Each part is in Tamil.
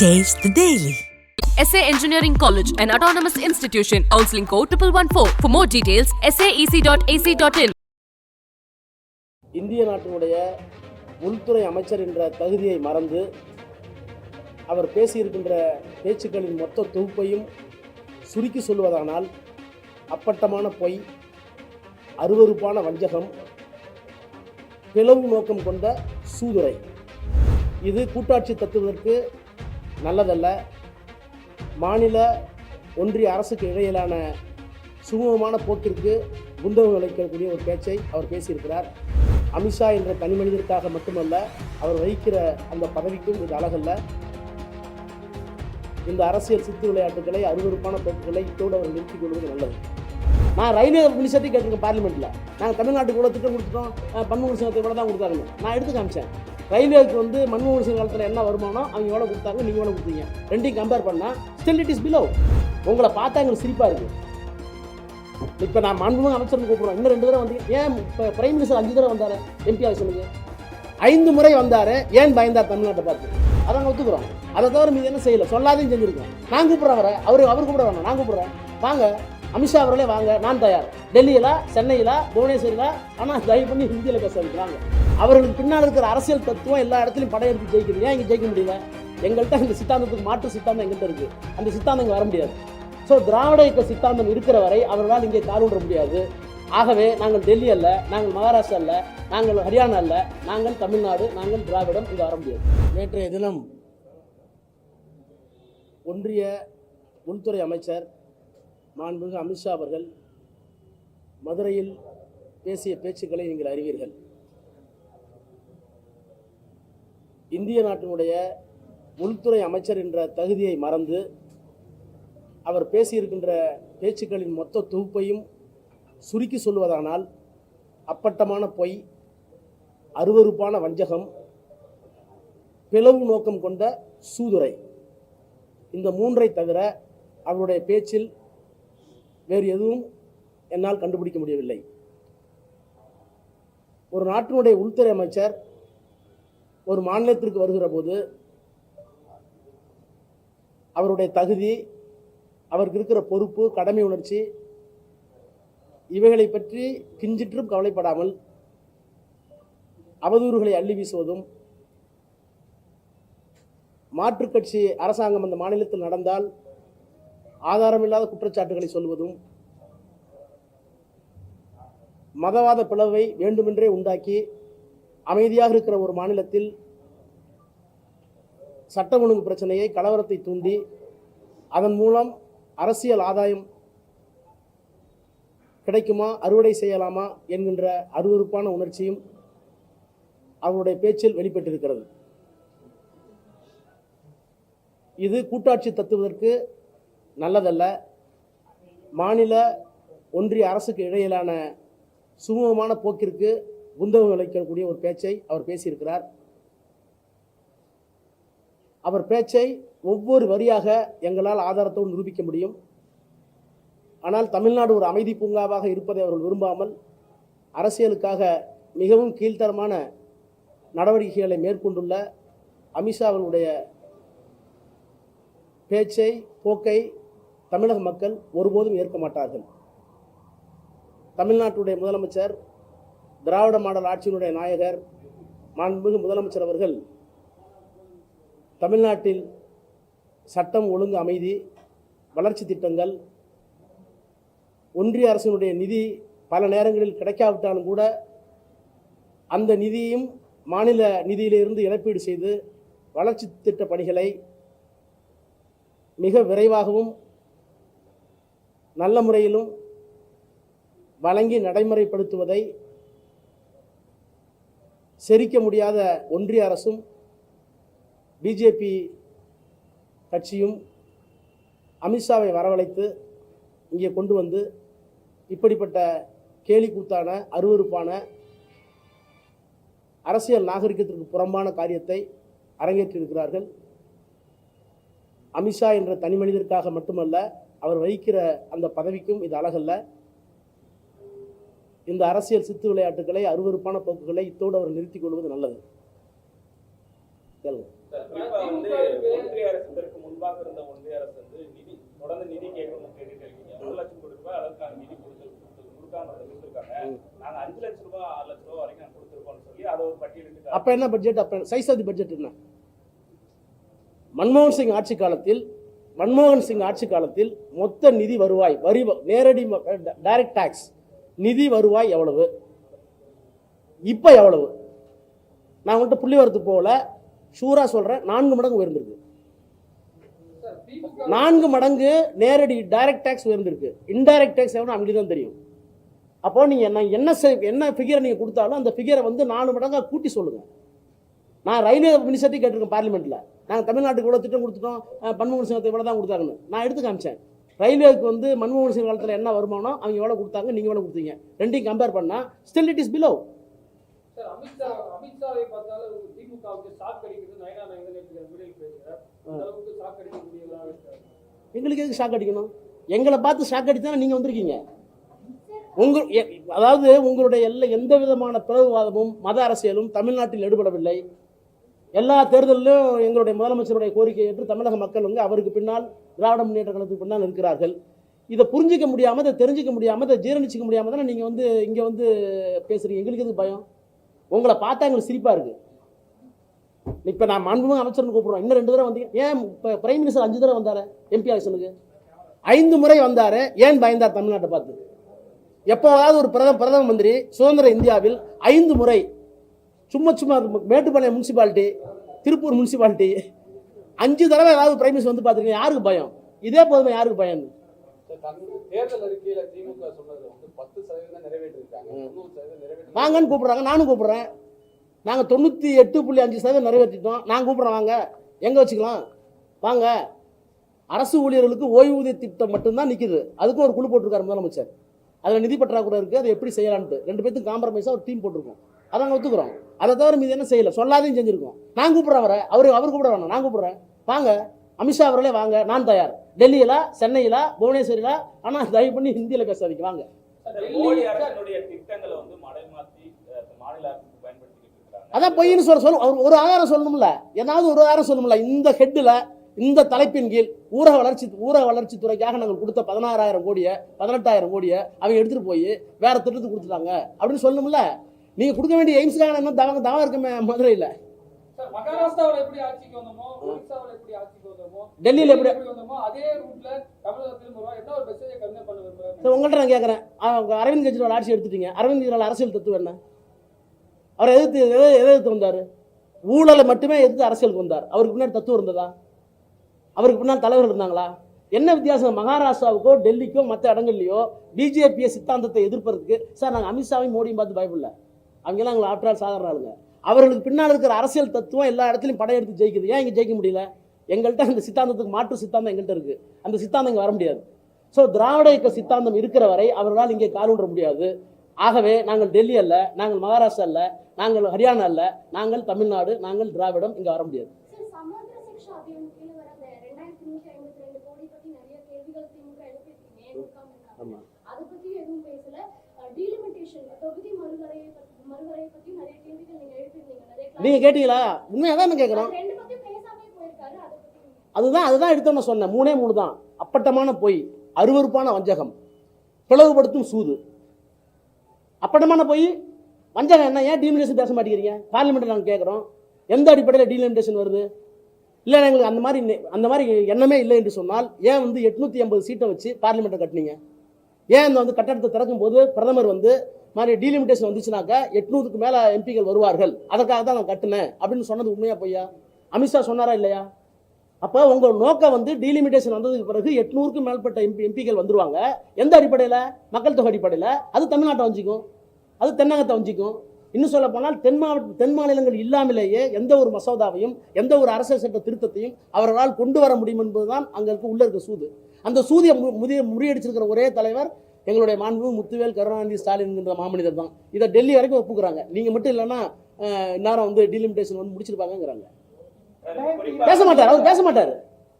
Taste the Daily. SA Engineering College, an autonomous institution. Counseling code 1114. For more details, saec.ac.in. இந்திய நாட்டினுடைய உள்துறை அமைச்சர் என்ற தகுதியை மறந்து அவர் பேசியிருக்கின்ற பேச்சுக்களின் மொத்த தொகுப்பையும் சுருக்கி சொல்வதானால் அப்பட்டமான பொய் அருவருப்பான வஞ்சகம் பிளவு நோக்கம் கொண்ட சூதுரை இது கூட்டாட்சி தத்துவதற்கு நல்லதல்ல. மாநில ஒன்றிய அரசுக்கு இடையிலான சுமூகமான போக்கிற்கு குந்தகம் விளைக்கக்கூடிய ஒரு பேச்சை அவர் பேசியிருக்கிறார். அமித்ஷா என்ற தனி மனிதருக்காக மட்டுமல்ல அவர் வகிக்கிற அந்த பதவிக்கும் இது அழகல்ல. இந்த அரசியல் சித்து விளையாட்டுகளை அருவருப்பான போக்குகளை இத்தோடு அவர் நிறுத்திக் கொள்வது நல்லது. நான் ரயில்வே மினிஸ்டர்ட்டி கேட்டிருக்கேன் பார்லிமெண்ட்டில் நாங்கள் தமிழ்நாட்டுக்கு கூட திட்டம் கொடுத்துட்டோம். அஹ் மன்மோகன் சிங்கத்தை கூட தான் கொடுத்தாங்க நான் எடுத்து காமிச்சேன். ரயில்வேக்கு வந்து மன்மோகன் சிங் காலத்தில் என்ன வருமானம்? அவங்க எவ்வளோ கொடுத்தாங்க? நீங்கள் எவ்வளோ கொடுத்தீங்க? ரெண்டையும் கம்பேர் பண்ணால் ஸ்டில் இட் இஸ் பிலோ உங்களை பார்த்தா எங்களுக்கு சிரிப்பாக இருக்குது இப்போ நான் மாண்புமிகு அமைச்சர்னு கூப்பிடுறோம். இன்னும் ரெண்டு தடவை வந்து ஏன் இப்போ பிரைம் மினிஸ்டர் அஞ்சு தடவை வந்தார்? எம்பியாக சொல்லுங்கள் சொல்லுங்க. ஐந்து முறை வந்தார். ஏன் பயந்தார் தமிழ்நாட்டை பார்த்து? அதான் ஒத்துக்கிறோம். அதை தவிர மீது என்ன செய்யலை? சொல்லாதையும் செஞ்சுருக்கோம். நான் கூப்பிட்றேன் அவரை. அவர் அவர் கூப்பிட வேணாம். நான் கூப்பிட்றேன். வாங்க. அமித்ஷா அவர்களே வாங்க நான் தயார். டெல்லியில் சென்னையில் புவனேஸ்வரில் ஆனால் தயவு பண்ணி ஹிந்தியில் பேச வைக்கிறாங்க அவர்களுக்கு பின்னால் இருக்கிற அரசியல் தத்துவம் எல்லா இடத்துலையும் படையெடுத்து ஜெயிக்கிறது ஏன் இங்கே ஜெயிக்க முடியல? எங்கள்கிட்ட இந்த சித்தாந்தத்துக்கு மாற்று சித்தாந்தம் எங்கிட்ட இருக்குது அந்த சித்தாந்தம் இங்கே வர முடியாது. ஸோ திராவிட இயக்க சித்தாந்தம் இருக்கிற வரை அவர்களால் இங்கே காலூன்ற முடியாது. ஆகவே நாங்கள் டெல்லி அல்ல நாங்கள் மகாராஷ்டிரா அல்ல நாங்கள் ஹரியானா அல்ல நாங்கள் தமிழ்நாடு நாங்கள் திராவிடம் இங்கே வர முடியாது. நேற்றைய தினம் ஒன்றிய உள்துறை அமைச்சர் மாண்புமிகு அமித்ஷா அவர்கள் மதுரையில் பேசிய பேச்சுக்களை நீங்கள் அறிவீர்கள். இந்திய நாட்டினுடைய உள்துறை அமைச்சர் என்ற தகுதியை மறந்து அவர் பேசியிருக்கின்ற பேச்சுக்களின் மொத்த தொகுப்பையும் சுருக்கி சொல்வதானால் அப்பட்டமான பொய் அருவருப்பான வஞ்சகம் பிளவு நோக்கம் கொண்ட சூதுரை. இந்த மூன்றை தவிர அவருடைய பேச்சில் வேறு எதுவும் என்னால் கண்டுபிடிக்க முடியவில்லை. ஒரு நாட்டினுடைய உள்துறை அமைச்சர் ஒரு மாநிலத்திற்கு வருகிற போது அவருடைய தகுதி அவருக்கு இருக்கிற பொறுப்பு கடமை உணர்ச்சி இவைகளை பற்றி கிஞ்சிற்றும் கவலைப்படாமல் அவதூறுகளை அள்ளி வீசுவதும் மாற்றுக்கட்சி அரசாங்கம் அந்த மாநிலத்தில் நடந்தால் ஆதாரமில்லாத குற்றச்சாட்டுகளை சொல்வதும் மதவாத பிளவை வேண்டுமென்றே உண்டாக்கி அமைதியாக இருக்கிற ஒரு மாநிலத்தில் சட்ட ஒழுங்கு பிரச்சனையை கலவரத்தை தூண்டி அதன் மூலம் அரசியல் ஆதாயம் கிடைக்குமா அறுவடை செய்யலாமா என்கின்ற அருவருப்பான உணர்ச்சியும் அவருடைய பேச்சில் வெளிப்பட்டிருக்கிறது. இது கூட்டாட்சி தத்துவதற்கு நல்லதல்ல. மாநில ஒன்றிய அரசுக்கு இடையிலான சுமூகமான போக்கிற்கு குந்தகம் விளைக்கக்கூடிய ஒரு பேச்சை அவர் பேசியிருக்கிறார். அவர் பேச்சை ஒவ்வொரு வரியாக எங்களால் ஆதாரத்தோடு நிரூபிக்க முடியும். ஆனால் தமிழ்நாடு ஒரு அமைதி பூங்காவாக இருப்பதை அவர்கள் விரும்பாமல் அரசியலுக்காக மிகவும் கீழ்த்தரமான நடவடிக்கைகளை மேற்கொண்டுள்ள அமித்ஷா அவர்களுடைய பேச்சை போக்கை தமிழக மக்கள் ஒருபோதும் ஏற்க மாட்டார்கள். தமிழ்நாட்டுடைய முதலமைச்சர் திராவிட மாடல் ஆட்சியினுடைய நாயகர் மாண்புமிகு முதலமைச்சர் அவர்கள் தமிழ்நாட்டில் சட்டம் ஒழுங்கு அமைதி வளர்ச்சி திட்டங்கள் ஒன்றிய அரசினுடைய நிதி பல நேரங்களில் கிடைக்காவிட்டாலும் கூட அந்த நிதியும் மாநில நிதியிலிருந்து இழப்பீடு செய்து வளர்ச்சி திட்ட பணிகளை மிக விரைவாகவும் நல்ல முறையிலும் வழங்கி நடைமுறைப்படுத்துவதை செரிக்க முடியாத ஒன்றிய அரசும் பிஜேபி கட்சியும் அமித்ஷாவை வரவழைத்து இங்கே கொண்டு வந்து இப்படிப்பட்ட கேலி கூத்தான அருவருப்பான அரசியல் நாகரிகத்திற்கு புறம்பான காரியத்தை அரங்கேற்றிருக்கிறார்கள் அமித்ஷா என்ற தனி மனிதருக்காக மட்டுமல்ல அவர் வகிக்கிற அந்த பதவிக்கும் இது அழகல்ல. இந்த அரசியல் சித்து விளையாட்டுகளை அருவருப்பான போக்குகளை இத்தோடு அவர் நிறுத்திக் கொள்வது நல்லது. கேளுங்க. சார், குறிப்பா வந்து ஒன்றிய அரசு இதற்கு முன்பாக இருந்த ஒன்றிய அரசு வந்து நிதி தொடர்ந்து நிதி கேட்கணும் கேட்டுட்டு இருக்கீங்க. ஒரு லட்சம் கோடி ரூபாய் அளவுக்கான நிதி கொடுத்து கொடுத்து- கொடுக்காம இருந்திருக்காங்க நாங்க அஞ்சு லட்சம் ரூபாய் ஆறு லட்சம் ரூபாய் வரைக்கும் நாங்க கொடுத்திருக்கோம்னு சொல்லி அதை ஒரு பட்டியலிட்டு அப்போ என்ன பட்ஜெட் அப்போ சைஸ் ஆஃப் தி பட்ஜெட் என்ன? மன்மோகன் சிங் ஆட்சி காலத்தில் மன்மோகன் சிங் ஆட்சி காலத்தில் மொத்த நிதி வருவாய் வரி நேரடி டைரக்ட் டாக்ஸ் நிதி வருவாய் எவ்வளவு? இப்போ எவ்வளவு? நான் உங்கள்கிட்ட புள்ளி வரது போல ஷூராக சொல்கிறேன் நான்கு மடங்கு உயர்ந்திருக்கு. நான்கு மடங்கு நேரடி டைரக்ட் டேக்ஸ் உயர்ந்திருக்கு. இன்டைரக்ட் டேக்ஸ் எவ்வளோ அவங்களுக்கு தான் தெரியும். அப்போ நீங்கள் நான் என்ன என்ன ஃபிகரை நீங்கள் கொடுத்தாலும் அந்த ஃபிகரை வந்து நாலு மடங்காக கூட்டி சொல்லுங்கள் நான் ரயில்வே மினிஸ்டர்ட்டி கேட்டிருக்கேன் பார்லிமெண்ட்டில் நாங்கள் தமிழ்நாட்டுக்கு இவ்வளோ திட்டம் கொடுத்துட்டோம் மன்மோகன் சிங்கத்தை இவ்வளோ தான் கொடுத்தாங்கன்னு. நான் எடுத்து காமிச்சேன். ரயில்வேக்கு வந்து மன்மோகன் சிங் காலத்தில் என்ன வருமானம் அவங்க எவ்வளோ கொடுத்தாங்க நீங்கள் எவ்வளோ கொடுத்தீங்க. ரெண்டையும் கம்பேர் பண்ணால் ஸ்டில் இட் இஸ் பிலோ எங்களுக்கு எதுக்கு ஷாக் அடிக்கணும்? எங்களை பார்த்து ஷாக் அடித்தா நீங்கள் வந்திருக்கீங்க. உங்கள் அதாவது உங்களுடைய எல்லா எந்த விதமான பிளவுவாதமும் மத அரசியலும் தமிழ்நாட்டில் எடுபடவில்லை. எல்லா தேர்தலிலும் எங்களுடைய முதலமைச்சருடைய கோரிக்கை ஏற்று தமிழக மக்கள் வந்து அவருக்கு பின்னால் திராவிட முன்னேற்ற கழகத்துக்கு பின்னால் இருக்கிறார்கள். இதை புரிஞ்சிக்க முடியாமல் இதை தெரிஞ்சிக்க முடியாமல் இதை ஜீரணிச்சிக்க முடியாமல் தானே நீங்கள் வந்து இங்கே வந்து பேசுகிறீங்க எங்களுக்கு எது பயம்? உங்களை பார்த்தா எங்களுக்கு சிரிப்பாக இருக்குது இப்போ நான் மாண்புமிகு அமைச்சர்னு கூப்பிடுறோம். இன்னும் ரெண்டு தடவை வந்தீங்க. ஏன் இப்போ பிரைம் மினிஸ்டர் அஞ்சு தடவை வந்தார்? எம்பி எலெக்ஷனுக்கு ஐந்து முறை வந்தார். ஏன் பயந்தார் தமிழ்நாட்டை பார்த்து? எப்போவாவது ஒரு பிரதம பிரதம மந்திரி சுதந்திர இந்தியாவில் ஐந்து முறை சும்மா சும்மா மேட்டுப்பாளையம் முனிசிபாலிட்டி திருப்பூர் முனிசிபாலிட்டி அஞ்சு தடவை ஏதாவது பிரைம் மினிஸ்டர் வந்து பார்த்துருக்கீங்க. யாருக்கு பயம்? இதே போதுமா யாருக்கு பயம்? தேர்தல் அறிக்கையில திமுக சொன்னது வந்து பத்து சதவீதம் நிறைவேற்றிருக்காங்க. தொண்ணூறு சதவீதம் நிறைவேற்றி வாங்கன்னு கூப்பிடுறாங்க. நானும் கூப்பிடுறேன். நாங்கள் தொண்ணூற்றி எட்டு புள்ளி அஞ்சு சதவீதம் நிறைவேற்றிட்டோம். நான் கூப்பிட்றேன். வாங்க. எங்கே வச்சுக்கலாம்? வாங்க. அரசு ஊழியர்களுக்கு ஓய்வூதிய திட்டம் மட்டும்தான் நிற்குது அதுக்கும் ஒரு குழு போட்டிருக்காரு முதலமைச்சர். அதில் நிதி பற்றாக்குறை இருக்குது அதை எப்படி செய்யலான்ட்டு ரெண்டு பேத்துக்கும் காம்ப்ரமைஸாக ஒரு டீம் போட்டிருக்கோம். அதை நாங்கள் ஒத்துக்கிறோம். அதை தவிர மீது என்ன செய்யலை? சொல்லாதையும் செஞ்சுருக்கோம். நான் கூப்பிட்றேன் அவரை. அவர் அவர் கூப்பிட வேணாம். நான் கூப்பிட்றேன். வாங்க. அமித்ஷா அவர்களே வாங்க. நான் தயார். டெல்லியில? புவனேஸ்வரில? புவனேஸ்வரியில் ஆனால் தயவு பண்ணி ஹிந்தியில் வாங்க அரசுக்கு பயன்படுத்திக்கிட்டு இருக்காங்க அதான் பொய்ன்னு சொல்ல சொல்லும் அவர் ஒரு ஆதாரம் சொல்லணும்ல. ஏதாவது ஒரு ஆதாரம் சொல்லணும்ல. இந்த ஹெட்டில் இந்த தலைப்பின் கீழ் ஊரக வளர்ச்சி ஊரக வளர்ச்சி துறைக்காக நாங்கள் கொடுத்த பதினாறாயிரம் கோடியை பதினெட்டாயிரம் கோடியை அவங்க எடுத்துட்டு போய் வேற திட்டத்துக்கு கொடுத்துட்டாங்க. அப்படின்னு சொல்லணும்ல. நீங்க கொடுக்க வேண்டிய எய்ம்ஸ்க்காக என்ன தவங்க தவம் இருக்குமே மதுரையில். சார் மகாராஷ்டிராவில் எப்படி ஆட்சிக்கு வந்தோமோ ஒரிசாவில் எப்படி ஆட்சிக்கு வந்தோமோ டெல்லியில் எப்படி எப்படி வந்தோமோ அதே ரூட்ல தமிழகத்திலும் வருவோம் என்ன ஒரு மெசேஜை கன்வே பண்ண விரும்புறாரு? சரி, உங்கள்கிட்ட நான் கேட்குறேன் அரவிந்த் கெஜ்ரிவால் ஆட்சி எடுத்துட்டீங்க. அரவிந்த் கெஜ்ரிவால் அரசியல் தத்துவம் என்ன? அவர் எதிர்த்து எதை எதை எதிர்த்து வந்தார்? ஊழலை மட்டுமே எதிர்த்து அரசியலுக்கு வந்தார். அவருக்கு பின்னாடி தத்துவம் இருந்ததா? அவருக்கு பின்னால் தலைவர்கள் இருந்தாங்களா? என்ன வித்தியாசம்? மகாராஷ்டிராவுக்கோ டெல்லிக்கோ மற்ற இடங்கள்லையோ பிஜேபியை சித்தாந்தத்தை எதிர்ப்பதற்கு சார் நாங்கள் அமித்ஷாவையும் மோடியும் பார்த்து பயப்படல. அவங்கெல்லாம் எங்களை ஆற்றால் சாதாரண ஆளுங்க அவர்களுக்கு பின்னால் இருக்கிற அரசியல் தத்துவம் எல்லா இடத்துலையும் படையெடுத்து ஜெயிக்குது. ஏன் இங்கே ஜெயிக்க முடியல? எங்கள்கிட்ட அந்த சித்தாந்தத்துக்கு மாற்று சித்தாந்தம் எங்கள்கிட்ட இருக்குது அந்த சித்தாந்தம் இங்கே வர முடியாது. ஸோ திராவிட இயக்க சித்தாந்தம் இருக்கிற வரை அவர்களால் இங்கே காலூன்ற முடியாது. ஆகவே நாங்கள் டெல்லி அல்ல நாங்கள் மகாராஷ்டிரா அல்ல நாங்கள் ஹரியானா அல்ல நாங்கள் தமிழ்நாடு நாங்கள் திராவிடம் இங்கே வர முடியாது. ஆமாம் அதை பத்தி எதுவும் பேசல. டீலிமிட்டேஷன் தொகுதி மறுவரையை நீங்க கேட்டீங்களா? உண்மையாக தான் கேட்குறோம் அதுதான் அதுதான் எடுத்தோன்னு சொன்னேன். மூணே மூணு தான். அப்பட்டமான பொய் அருவருப்பான வஞ்சகம் பிளவுபடுத்தும் சூது. அப்பட்டமான பொய் வஞ்சகம் என்ன? ஏன் டீலிமிட்டேஷன் பேச மாட்டேங்கிறீங்க? பார்லிமெண்ட்டில் நாங்கள் கேட்குறோம் எந்த அடிப்படையில் டீலிமிட்டேஷன் வருது? இல்லை எங்களுக்கு அந்த மாதிரி அந்த மாதிரி எண்ணமே இல்லை என்று சொன்னால் ஏன் வந்து எட்நூற்றி ஐம்பது சீட்டை வச்சு பார்லிமெண்ட்டை கட்டினீங்க? ஏன் இந்த வந்து கட்டடத்தை திறக்கும் போது பிரதமர் வந்து மாதிரி டீலிமிட்டேஷன் வந்துச்சுனாக்கா எட்நூறுக்கு மேலே எம்பிகள் வருவார்கள். அதற்காக தான் நான் கட்டினேன். அப்படின்னு சொன்னது உண்மையா பொய்யா? அமித்ஷா சொன்னாரா இல்லையா? அப்போ உங்கள் நோக்கம் வந்து டீலிமிட்டேஷன் வந்ததுக்கு பிறகு எட்நூறுக்கும் மேற்பட்ட எம்பி எம்பிகள் வந்துருவாங்க. எந்த அடிப்படையில்? மக்கள் தொகை அடிப்படையில். அது தமிழ்நாட்டை வஞ்சிக்கும். அது தென்னகத்தை வஞ்சிக்கும். இன்னும் சொல்ல போனால் தென் மாவட்ட தென் மாநிலங்கள் இல்லாமலேயே எந்த ஒரு மசோதாவையும் எந்த ஒரு அரசியல் சட்ட திருத்தத்தையும் அவர்களால் கொண்டு வர முடியும் என்பதுதான் அங்கே இருக்க உள்ள இருக்க சூது. அந்த சூதியை முதிய முறியடிச்சிருக்கிற ஒரே தலைவர் எங்களுடைய மாண்பு முத்துவேல் கருணாநிதி ஸ்டாலின் என்கிற மாமனிதர் தான். இதை டெல்லி வரைக்கும் ஒப்புக்கிறாங்க. நீங்கள் மட்டும் இல்லைன்னா இந்நேரம் வந்து டீலிமிட்டேஷன் வந்து முடிச்சிருப்பாங்கங்கிறாங்க. சார், குறிப்பா பேச மாட்டார் அவர் பேச மாட்டார்.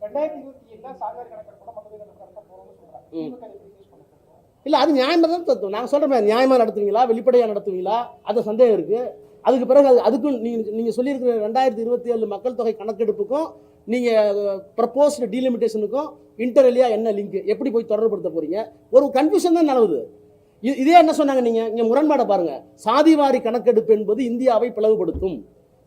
ரெண்டாயிரத்தி இருபத்தி சாகர் கணக்கு ம். திமுக இதை எப்படி ஃபேஸ் பண்ண போறோம் இல்லை அது நியாயமாக தான் தத்துவம் நாங்கள் சொல்கிறோமே நியாயமாக நடத்துவீங்களா? வெளிப்படையாக நடத்துவீங்களா? அது சந்தேகம் இருக்குது அதுக்கு பிறகு அது அதுக்கும் நீங்கள் நீங்கள் சொல்லியிருக்கிற ரெண்டாயிரத்தி இருபத்தி ஏழு மக்கள் தொகை கணக்கெடுப்புக்கும் நீங்கள் ப்ரப்போஸ்டு டீலிமிட்டேஷனுக்கும் இன்டர்லியா என்ன லிங்க் எப்படி போய் தொடர்புபடுத்த போகிறீங்க ஒரு கன்ஃபியூஷன் தான் நிலவுது இதே என்ன சொன்னாங்க நீங்கள் இங்கே முரண்பாடை பாருங்கள் சாதிவாரி கணக்கெடுப்பு என்பது இந்தியாவை பிளவுபடுத்தும்.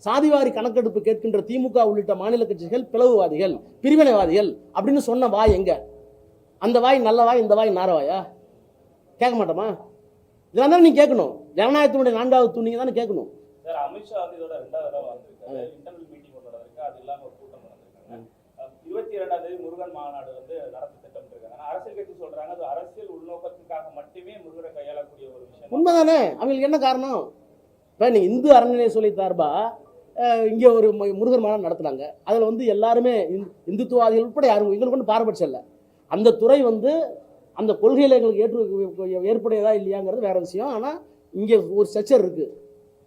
சாதிவாரி கணக்கெடுப்பு கேட்கின்ற திமுக உள்ளிட்ட மாநில கட்சிகள் பிளவுவாதிகள் பிரிவினைவாதிகள் அப்படின்னு சொன்ன வாய் எங்க? அந்த வாய் நல்ல வாய் இந்த வாய் நார வாயா? கேட்க மாட்டோமா? இதெல்லாம் தானே நீ கேட்கணும். ஜனநாயகத்தினுடைய நான்காவது தூணிங்க தானே கேட்கணும். சார் அமித்ஷா வந்து இதோட ரெண்டாவது தடவை வந்திருக்காரு. இன்டர்னல் மீட்டிங் ஒன்று நடந்திருக்கு. அது இல்லாம ஒரு கூட்டம் நடந்திருக்காங்க இருபத்தி இரண்டாம் தேதி முருகன் மாநாடு வந்து நடத்த திட்டம் இருக்காங்க. ஆனா அரசியல் கட்சி சொல்றாங்க அது அரசியல் உள்நோக்கத்துக்காக மட்டுமே முருகனை கையாளக்கூடிய ஒரு விஷயம். உண்மைதானே? அவங்களுக்கு என்ன காரணம்? இப்போ நீ இந்து அறநிலைய சொல்லி சார்பா இங்கே ஒரு மு- முருகர் மாநாடு நடத்துனாங்க. அதில் வந்து எல்லாருமே இந்து- இந்துத்துவாதிகள் உட்பட யாரும் எங்களுக்கு ஒன்றும் பாரபட்சம் இல்லை. அந்த துறை வந்து அந்த கொள்கையில் எங்களுக்கு ஏற்று ஏற்புடையதா இல்லையாங்கிறது வேற விஷயம். ஆனால் இங்கே ஒரு ஸ்ட்ரக்சர் இருக்குது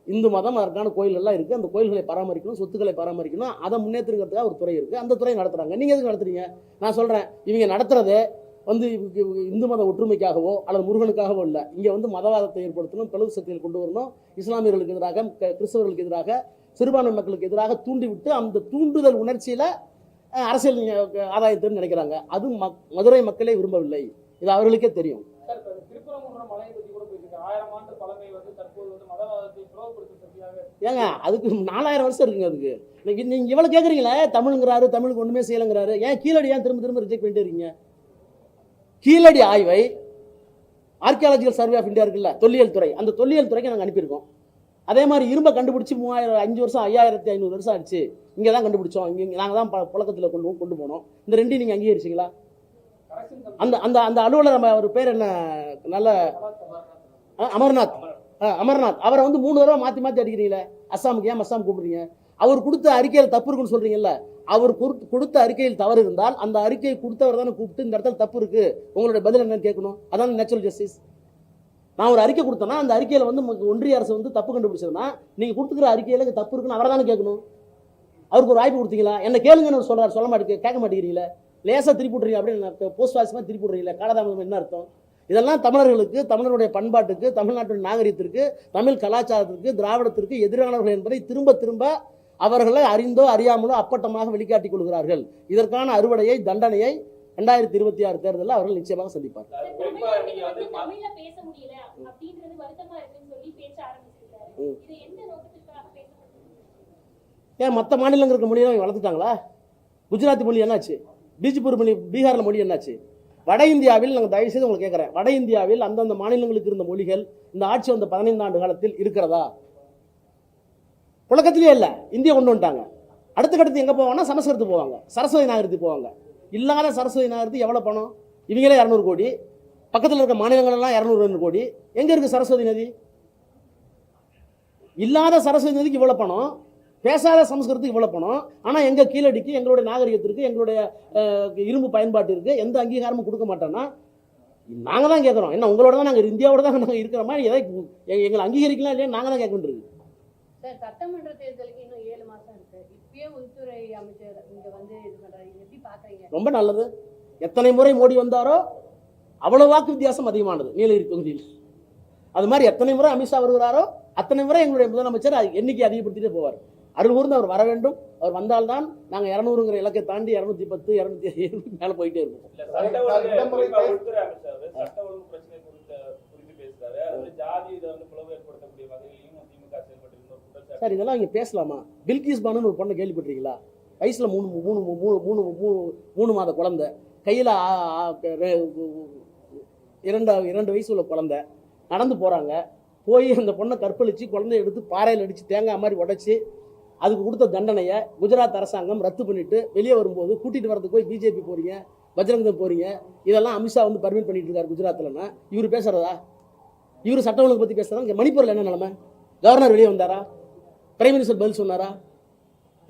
இந்து மதம் அதற்கான கோயிலெல்லாம் இருக்குது அந்த கோயில்களை பராமரிக்கணும் சொத்துக்களை பராமரிக்கணும். அதை முன்னேற்றுங்கிறதுக்காக ஒரு துறை இருக்குது அந்த துறையை நடத்துகிறாங்க நீங்கள் எதுக்கு நடத்துறீங்க? நான் சொல்கிறேன் இவங்க நடத்துறது வந்து இந்து மத ஒற்றுமைக்காகவோ அல்லது முருகனுக்காகவோ இல்லை. இங்கே வந்து மதவாதத்தை ஏற்படுத்தணும் பிளவு சக்தியில் கொண்டு வரணும். இஸ்லாமியர்களுக்கு எதிராக க- கிறிஸ்தவர்களுக்கு எதிராக சிறுபான்மை மக்களுக்கு எதிராக தூண்டிவிட்டு அந்த தூண்டுதல் உணர்ச்சியில் அரசியல் ஆதாயத்தை ஆதாயத்தைன்னு நினைக்கிறாங்க. அது மதுரை மக்களே விரும்பவில்லை. இது அவர்களுக்கே தெரியும். ஏங்க அதுக்கு நாலாயிரம் வருஷம் இருக்குங்க அதுக்கு. நீங்கள் நீங்கள் இவ்வளோ கேட்குறீங்களே தமிழுங்கிறாரு தமிழுக்கு ஒன்றுமே செய்யலைங்கிறாரு ஏன் கீழடி ஏன் திரும்ப திரும்ப ரிஜெக்ட் பண்ணிட்டு இருக்கீங்க? கீழடி ஆய்வை ஆர்கியாலஜிக்கல் சர்வே ஆஃப் இந்தியா இருக்குல்ல தொல்லியல் துறை. அந்த தொல்லியல் துறைக்கு நாங்கள் அனுப்பியிருக்கோம். அதே மாதிரி இரும்பை கண்டுபிடிச்சி மூவாயிரம் அஞ்சு வருஷம் ஐயாயிரத்தி ஐநூறு வருஷம் ஆச்சு. இங்கே தான் கண்டுபிடிச்சோம். இங்கே நாங்கள் தான் புழக்கத்தில் கொண்டு கொண்டு போனோம். இந்த ரெண்டையும் நீங்கள் அங்கீகரிச்சிங்களா? அந்த அந்த அந்த அலுவலர் நம்ம அவர் பேர் என்ன? நல்ல அமர்நாத். அமர்நாத். அவரை வந்து மூணு தடவை மாற்றி மாற்றி அடிக்கிறீங்களே. அஸ்ஸாமுக்கு ஏன் அஸ்ஸாம் கூப்பிடுறீங்க? அவர் கொடுத்த அறிக்கையில் தப்பு இருக்குன்னு சொல்கிறீங்கல்ல அவர் கொடுத்த- கொடுத்த அறிக்கையில் தவறு இருந்தால் அந்த அறிக்கையை கொடுத்தவர் தானே கூப்பிட்டு இந்த இடத்துல தப்பு இருக்குது உங்களுடைய பதில் என்னன்னு கேட்கணும். அதான் நேச்சுரல் ஜஸ்டிஸ் நான் ஒரு அறிக்கை கொடுத்தேன்னா அந்த அறிக்கையில் வந்து ஒன்றிய அரசு வந்து தப்பு கண்டுபிடிச்சதுன்னா நீங்கள் கொடுத்துக்கிற அறிக்கையில் தப்பு இருக்குன்னு அவரை தானே கேட்கணும்? அவருக்கு ஒரு வாய்ப்பு கொடுத்தீங்களா? என்ன கேளுங்கன்னு சொல்கிறார் சொல்ல மாட்டேங்க கேட்க மாட்டேங்கிறீங்களே. லேசாக திருப்பி விட்றீங்க அப்படின்னு போஸ்ட் வாசமாக திருப்பி விட்றீங்களே காலதாமதம் என்ன அர்த்தம்? இதெல்லாம் தமிழர்களுக்கு தமிழருடைய பண்பாட்டுக்கு தமிழ்நாட்டின் நாகரிகத்திற்கு தமிழ் கலாச்சாரத்திற்கு திராவிடத்திற்கு எதிரானவர்கள் என்பதை திரும்ப திரும்ப அவர்களை அறிந்தோ அறியாமலோ அப்பட்டமாக வெளிக்காட்டிக் கொள்கிறார்கள். இதற்கான அறுவடையை தண்டனையை ரெண்டாயிரத்தி இருபத்தி ஆறு தேர்தலில் அவர்கள் நிச்சயமாக சந்திப்பார் ஏன் மற்ற மாநிலங்கள் இருக்க மொழியை வளர்த்துட்டாங்களா? குஜராத்தி மொழி என்னாச்சு? பீஜ்பூர் மொழி பீகாரில் மொழி என்னாச்சு? வட இந்தியாவில் நாங்கள் தயவு செய்து உங்களுக்கு கேட்குறேன் வட இந்தியாவில் அந்தந்த மாநிலங்களுக்கு இருந்த மொழிகள் இந்த ஆட்சி வந்த பதினைந்து ஆண்டு காலத்தில் இருக்கிறதா? புழக்கத்திலே இல்லை. இந்தியா கொண்டு வந்துட்டாங்க. அடுத்த கட்டத்து எங்கே போவாங்கன்னா சமஸ்கிருதத்துக்கு போவாங்க. சரஸ்வதி நாகரத்துக்கு போவாங்க. இல்லாத சரஸ்வதி நாகரத்து எவ்வளோ பணம்? இவங்களே இரநூறு கோடி. பக்கத்தில் இருக்க மாநிலங்கள் எல்லாம் இரநூறு கோடி. எங்கே இருக்குது சரஸ்வதி நதி? இல்லாத சரஸ்வதி நதிக்கு இவ்வளோ பணம்? பேசாத சமஸ்கிருதத்துக்கு இவ்வளோ பணம் ஆனால் எங்கள் கீழடிக்கு எங்களுடைய நாகரிகத்திற்கு எங்களுடைய இரும்பு பயன்பாட்டிற்கு எந்த அங்கீகாரமும் கொடுக்க மாட்டோன்னா நாங்கள் தான் கேட்குறோம் என்ன உங்களோட தான் நாங்கள் இந்தியாவோட தான் நாங்கள் இருக்கிற மாதிரி எதை எங்களை அங்கீகரிக்கலாம் இல்லையா? நாங்கள் தான் கேட்க வேண்டியிருக்கு சார் சட்டமன்ற தேர்தலுக்கு இன்னும் ஏழு மாசம் இருக்கு. இப்பயே உள்துறை அமைச்சர் இங்க வந்து இது பண்றாரு. இது எப்படி பாக்குறீங்க? ரொம்ப நல்லது. எத்தனை முறை மோடி வந்தாரோ அவ்வளோ வாக்கு வித்தியாசம் அதிகமானது நீலகிரி தொகுதியில். அது மாதிரி எத்தனை முறை அமித்ஷா வருகிறாரோ அத்தனை முறை எங்களுடைய முதலமைச்சர் எண்ணிக்கை அதிகப்படுத்திட்டே போவார். அருள் கூர்ந்து அவர் வர வேண்டும் அவர் வந்தால்தான் நாங்கள் இரநூறுங்கிற இலக்கை தாண்டி இரநூத்தி பத்து இரநூத்தி மேலே போயிட்டே குற்றச்சாட்டு. சார் இதெல்லாம் இங்கே பேசலாமா? பில்கிஸ் பானுன்னு ஒரு பொண்ணை கேள்விப்பட்டிருக்கீங்களா? வயசில் மூணு மூணு மூணு மூணு மூணு மூணு மாத குழந்தை. கையில் இரண்டு இரண்டு வயசு உள்ள குழந்தை. நடந்து போகிறாங்க போய் அந்த பொண்ணை கற்பழித்து குழந்தைய எடுத்து பாறையில் அடித்து தேங்காய் மாதிரி உடைச்சி அதுக்கு கொடுத்த தண்டனையை குஜராத் அரசாங்கம் ரத்து பண்ணிட்டு வெளியே வரும்போது கூட்டிகிட்டு வரதுக்கு போய் பிஜேபி போகிறீங்க பஜ்ரங்கம் போகிறீங்க இதெல்லாம் அமித்ஷா வந்து பர்மிட் பண்ணிட்டு இருக்காரு குஜராத்தில்னா இவர் பேசுகிறதா இவர் சட்ட ஒழுங்கு பற்றி பேசுகிறதா இங்கே மணிப்பூரில் என்ன நிலமை? கவர்னர் வெளியே வந்தாரா? பிரைம் மினிஸ்டர் பதில் சொன்னாரா?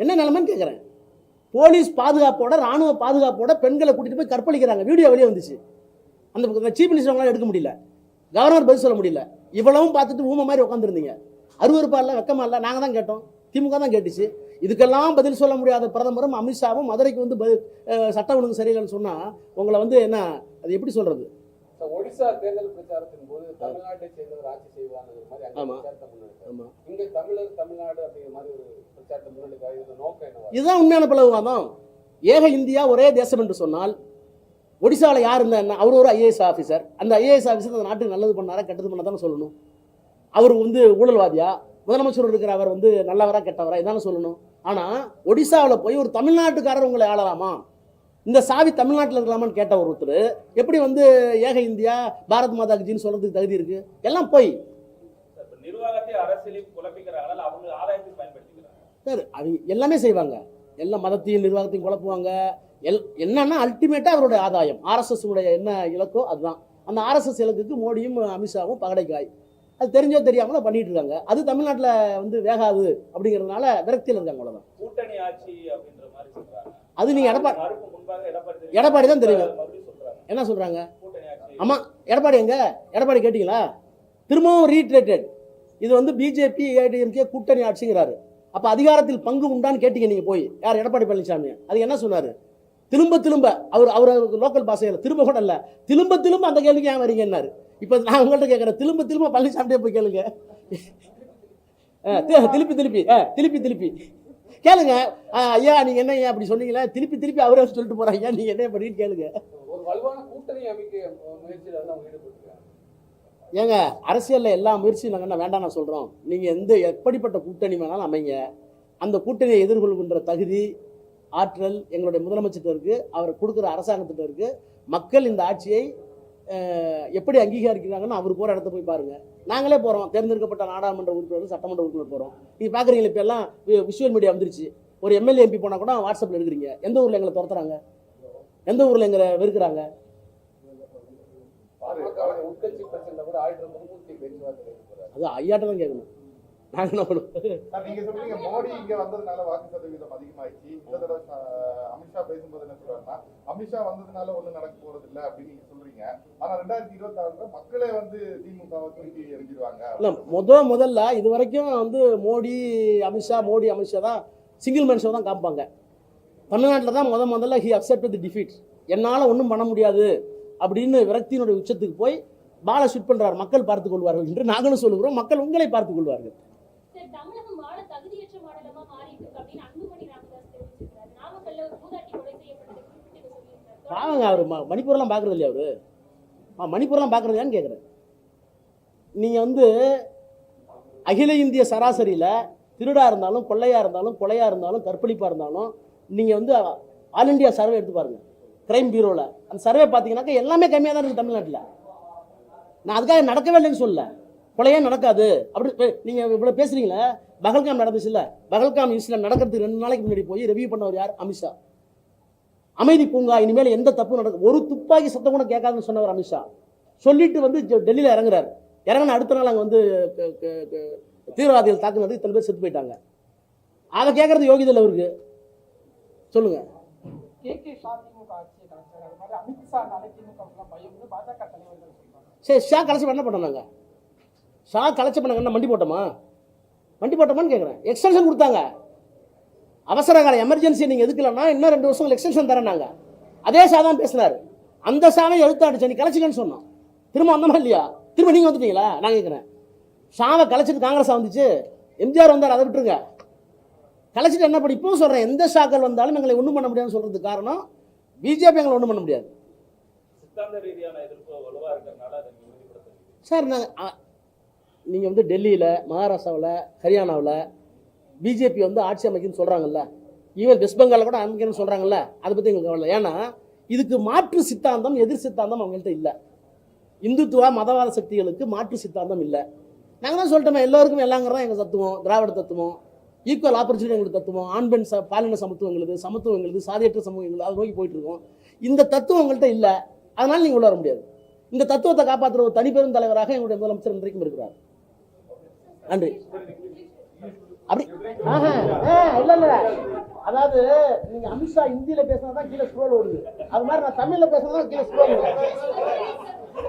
என்ன நிலமைன்னு கேட்குறேன் போலீஸ் பாதுகாப்போட ராணுவ பாதுகாப்போட பெண்களை கூட்டிட்டு போய் கற்பழிக்கிறாங்க. வீடியோ வெளியே வந்துச்சு. அந்த சீஃப் மினிஸ்டர் அவங்களால எடுக்க முடியல. கவர்னர் பதில் சொல்ல முடியல. இவ்வளவும் பார்த்துட்டு ஊமை மாதிரி உட்காந்துருந்தீங்க அருவருப்பா இல்லை வெக்கமா இல்லை? நாங்கள் தான் கேட்டோம். திமுக தான் கேட்டுச்சு. இதுக்கெல்லாம் பதில் சொல்ல முடியாத பிரதமரும் அமித்ஷாவும் மதுரைக்கு வந்து பதில் சட்ட ஒழுங்கு சரியில்லைன்னு சொன்னால் உங்களை வந்து என்ன அது எப்படி சொல்கிறது சார், ஒரிசா தேர்தல் பிரச்சாரத்தின் போது தமிழ்நாட்டை சேர்ந்தவர் ஆட்சி செய்வாங்கிற மாதிரி அங்க ஆமா. பிரச்சாரத்தை முன்னெடுத்தார் ஆமா. இங்க தமிழர் தமிழ்நாடு அப்படிங்கிற மாதிரி ஒரு பிரச்சாரத்தை முன்னெடுக்காது இதுல நோக்கம் என்னவா? இதுதான் உண்மையான பிளவுவாதம் ஏக இந்தியா ஒரே தேசம் என்று சொன்னால் ஒடிசாவில் யார் இருந்தா என்ன? அவர் ஒரு ஐஏஎஸ் ஆஃபீஸர் அந்த ஐஏஎஸ் ஆஃபீஸர் அந்த நாட்டுக்கு நல்லது பண்ணாரா கெட்டது பண்ண தானே சொல்லணும். அவர் வந்து ஊழல்வாதியா? முதலமைச்சர் இருக்கிற அவர் வந்து நல்லவரா கெட்டவரா இதானே சொல்லணும். ஆனால் ஒடிசாவில் போய் ஒரு தமிழ்நாட்டுக்காரர் உங்களை ஆளலாமா? இந்த சாவி தமிழ்நாட்டில் இருக்கலாமான்னு கேட்ட ஒருத்தர் எப்படி வந்து ஏக இந்தியா பாரத் மாதா கட்சின்னு சொல்றதுக்கு தகுதி இருக்கு? எல்லாம் போய். சரி அது எல்லாமே செய்வாங்க. எல்லா மதத்தையும் நிர்வாகத்தையும் குழப்புவாங்க. எல் என்னன்னா அல்டிமேட்டாக அவருடைய ஆதாயம். ஆர்எஸ்எஸ் உடைய என்ன இலக்கோ அதுதான். அந்த ஆர்எஸ்எஸ் இலக்குக்கு மோடியும் அமித்ஷாவும் பகடைக்காய் அது தெரிஞ்சோ தெரியாமலோ பண்ணிட்டு இருக்காங்க. அது தமிழ்நாட்டில் வந்து வேகாது அப்படிங்கிறதுனால விரக்தியில் இருக்காங்க அவ்வளோதான் கூட்டணி ஆட்சி அப்படின்ற மாதிரி சொல்றாங்க. அது நீங்கள் எடப்பாடி எடப்பாடி தான் தெரியும். சொல்றாங்க? என்ன சொல்கிறாங்க ஆமாம் எடப்பாடி எங்க? எடப்பாடி கேட்டிங்களா? திரும்பவும் ரீட்ரேட்டட் இது வந்து பிஜேபி ஏடிஎம்கே கூட்டணி ஆட்சிங்கிறாரு. அப்போ அதிகாரத்தில் பங்கு உண்டான்னு கேட்டீங்க நீங்கள் போய். யார்? எடப்பாடி பழனிசாமி. அது என்ன சொன்னார்? திரும்ப திரும்ப அவர் அவர் லோக்கல் பாஷையில் திரும்ப கூட இல்லை திரும்ப திரும்ப அந்த கேள்விக்கு ஏன் வரீங்கன்னாரு. இப்போ நான் உங்கள்கிட்ட கேட்குறேன் திரும்ப திரும்ப பழனிசாமியே போய் கேளுங்க. திருப்பி திருப்பி. ஆ திருப்பி திருப்பி. கேளுங்க. ஐயா நீங்கள் என்ன ஐயா அப்படி சொன்னீங்களா? திருப்பி திருப்பி அவரே சொல்லிட்டு போகிறாங்க நீங்கள் என்ன பண்ணிட்டு கேளுங்க. ஏங்க அரசியலில் எல்லா முயற்சியும் நாங்கள் என்ன வேண்டாம் நான் சொல்கிறோம் நீங்கள் எந்த எப்படிப்பட்ட கூட்டணி வேணாலும் அமைங்க. அந்த கூட்டணியை எதிர்கொள்கின்ற தகுதி ஆற்றல் எங்களுடைய முதலமைச்சர்கிட்ட இருக்குது அவர் கொடுக்குற அரசாங்கத்திட்ட இருக்குது மக்கள் இந்த ஆட்சியை எப்படி அங்கீகரிக்கிறாங்கன்னு அவர் போகிற இடத்த போய் பாருங்கள் நாங்களே போகிறோம் தேர்ந்தெடுக்கப்பட்ட நாடாளுமன்ற உறுப்பினர் சட்டமன்ற உறுப்பினர் போகிறோம் நீங்கள் பார்க்குறீங்களா இப்போ எல்லாம் விஷுவல் மீடியா வந்துருச்சு. ஒரு எம்எல்ஏ எம்பி போனால் கூட வாட்ஸ்அப்பில் எடுக்கிறீங்க. எந்த ஊரில் எங்களை துரத்துறாங்க? எந்த ஊரில் எங்களை வெறுக்கிறாங்க? அது ஐயாட்ட தான் கேட்கணும். நாங்கள் பண்ணுவோம் சொல்றீங்க மோடி இங்க வந்ததுனால வாக்கு சதவீதம் அதிகமாயிடுச்சு. இந்த தடவை அமித்ஷா பேசும்போது என்ன சொல்றாருன்னா அமித்ஷா வந்ததுனால ஒண்ணும் நடக்க போறது இல்ல அப்படின்னு நீங்க சொல்றீங்க. ஆனா ரெண்டாயிரத்தி இருபத்தி ஆறுல மக்களே வந்து திமுகவை தூக்கி எறிஞ்சிருவாங்க. இல்லை முத முதல்ல இது வரைக்கும் வந்து மோடி அமித்ஷா மோடி அமித்ஷா தான் சிங்கிள் மேன் ஷோ தான் காமிப்பாங்க. தமிழ்நாட்டில் தான் முத முதல்ல ஹி அக்செப்ட் தி டிஃபீட் என்னால் ஒன்றும் பண்ண முடியாது அப்படின்னு விரக்தியினுடைய உச்சத்துக்கு போய் பாலை ஷூட் பண்ணுறார் மக்கள் பார்த்துக் கொள்வார்கள் என்று நாங்களும் சொல்லுகிறோம். மக்கள் உங்களை பார்த்துக் கொள்வார்கள். பாவங்க அவர். மணிப்பூர்லாம் பார்க்குறது இல்லையா அவர் மணிப்பூர்லாம் பார்க்குறது கேட்குறேன் நீங்கள் வந்து அகில இந்திய சராசரியில் திருடாக இருந்தாலும் கொள்ளையாக இருந்தாலும் கொலையாக இருந்தாலும் கற்பழிப்பாக இருந்தாலும் நீங்கள் வந்து ஆல் இந்தியா சர்வே எடுத்து பாருங்கள் கிரைம் பியூரோவில் அந்த சர்வே பார்த்தீங்கன்னாக்கா எல்லாமே கம்மியாக தான் இருக்குது தமிழ்நாட்டில். நான் அதுக்காக நடக்கவே இல்லைன்னு சொல்லல. கொலையே நடக்காது. அப்படி நீங்கள் இவ்வளோ பேசுகிறீங்களே பகல்காம் நடந்துச்சு இல்லை பகல்காம் இன்சிடென்ட் நடக்கிறதுக்கு ரெண்டு நாளைக்கு முன்னாடி போய் ரிவ்யூ பண்ணவர் யார்? அமித்ஷா. அமைதி பூங்கா இனிமேல் எந்த தப்பும் நடக்கும் ஒரு துப்பாக்கி சத்தம் கூட கேட்காதுன்னு சொன்னவர் அமித்ஷா சொல்லிட்டு வந்து டெல்லியில் இறங்குறாரு. இறங்கின அடுத்த நாள் அங்கே வந்து தீவிரவாதிகள் தாக்குனது இத்தனை பேர் செத்து போயிட்டாங்க. அதை கேட்கறது யோகிதை இல்லை அவருக்கு. சொல்லுங்க. சரி ஷா கலைச்சி என்ன பண்ணாங்க? ஷா கலைச்சி பண்ணாங்க என்ன மண்டி போட்டோமா? மண்டி போட்டோமான்னு கேட்குறேன் எக்ஸ்டென்ஷன் கொடுத்தாங்க. அவசர கால எமர்ஜென்சி நீங்கள் எதுக்கலன்னா இன்னும் ரெண்டு வருஷம் எக்ஸ்டென்ஷன் தரேனாங்க அதே ஷா தான் பேசினார். அந்த ஷாவை எழுத்து அடிச்சு நீ கலைச்சிக்கன்னு சொன்னோம் திரும்ப வந்தோமா இல்லையா? திரும்ப நீங்கள் வந்துட்டீங்களா? நான் கேட்குறேன் ஷாவை கலைச்சிட்டு காங்கிரஸ் வந்துச்சு. எம்ஜிஆர் வந்தார் அதை விட்டுருங்க. கலைச்சிட்டு என்ன பண்ணி இப்பவும் சொல்கிறேன் எந்த ஷாக்கள் வந்தாலும் எங்களை ஒன்றும் பண்ண முடியாதுன்னு சொல்கிறதுக்கு காரணம் பிஜேபி எங்களை ஒன்றும் பண்ண முடியாது. சார் நாங்கள் நீங்கள் வந்து டெல்லியில் மகாராஷ்டிராவில் ஹரியானாவில் பிஜேபி வந்து ஆட்சி அமைக்குன்னு சொல்கிறாங்கல்ல ஈவன் வெஸ்ட் பெங்காலில் கூட அமைக்கணும்னு சொல்கிறாங்கல்ல அதை பற்றி எங்களுக்கு கவலை ஏன்னா இதுக்கு மாற்று சித்தாந்தம் எதிர் சித்தாந்தம் அவங்கள்ட்ட இல்லை. இந்துத்துவ மதவாத சக்திகளுக்கு மாற்று சித்தாந்தம் இல்லை. நாங்கள் தான் சொல்லிட்டோமே எல்லோருக்கும் எல்லாங்கிறதா எங்கள் தத்துவம் திராவிட தத்துவம் ஈக்குவல் ஆப்பர்ச்சுனிட்டி எங்களுக்கு தத்துவம் ஆண் பெண் ச பாலின சமத்துவம் எங்களுது சமத்துவம் எங்களுது சாதியற்ற சமூகம் எங்களுக்கு அதை நோக்கி போயிட்டுருக்கோம் இந்த தத்துவம் உங்கள்கிட்ட இல்லை. அதனால் நீங்கள் உள்ள வர முடியாது. இந்த தத்துவத்தை காப்பாற்றுற ஒரு தனிப்பெரும் தலைவராக எங்களுடைய முதலமைச்சர் இன்றைக்கும் இருக்கிறார். நன்றி. அப்படி இல்ல இல்ல அதாவது நீங்க அமித்ஷா ஹிந்தியில பேசினா தான் கீழே ஸ்க்ரோல் ஓடுது அது மாதிரி நான் தமிழ்ல பேசினா தான் கீழே ஸ்க்ரோல் ஓடுது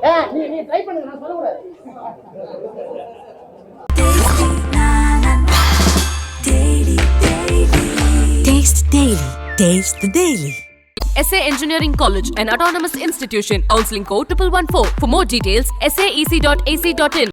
ஏ நீ நீ ட்ரை பண்ணுங்க நான் சொல்லக்கூடாது Taste Daily. Taste the Daily. SA Engineering College, an autonomous institution. Counseling code 1114. For more details, saec.ac.in.